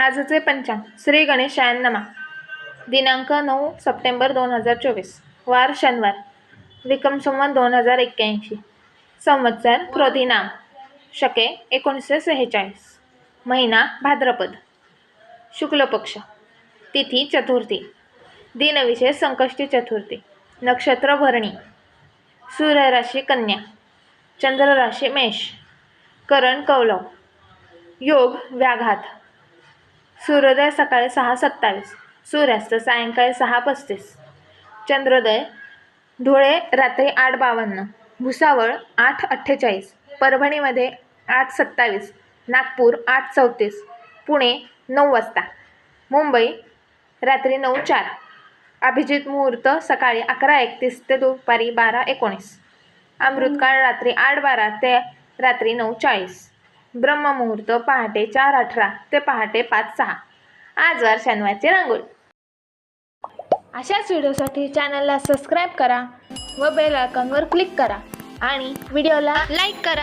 आजचे पंचांग. श्री गणेशायनमा दिनांक नऊ सप्टेंबर दोन हजार चोवीस. वार शनिवार. विक्रम संवत दोन हजार एक्क्याऐंशी. संवत्सर क्रोधिनाम. शके एकोणीसशे सेहेचाळीस. महिना भाद्रपद. शुक्ल पक्ष तिथी चतुर्थी. दिनविशेष संकष्टी चतुर्थी. नक्षत्र भरणी. सूर्यराशी कन्या. चंद्रराशी मेष. करण कौलव योग व्याघात. सूर्योदय सकाळी सहा सत्तावीस सूर्यास्त सायंकाळी सहा पस्तीस. चंद्रोदय धुळे रात्री आठ बावन्न भुसावळ आठ अठ्ठेचाळीस परभणीमध्ये आठ सत्तावीस नागपूर आठ चौतीस पुणे नऊ वाजता मुंबई रात्री नऊ चार अभिजित मुहूर्त सकाळी अकरा एकतीस ते दुपारी बारा एकोणीस अमृतकाळ रात्री आठ बारा ते रात्री नऊ चाळीस. ब्रह्ममुहूर्त पहाटे चार अठरा ते पहाटे पाच सहा. आजवर शनिवारची रांगोळी अशाच व्हिडिओसाठी चॅनलला सबस्क्राईब करा व बेल आयकॉनवर क्लिक करा आणि व्हिडिओला लाईक करा.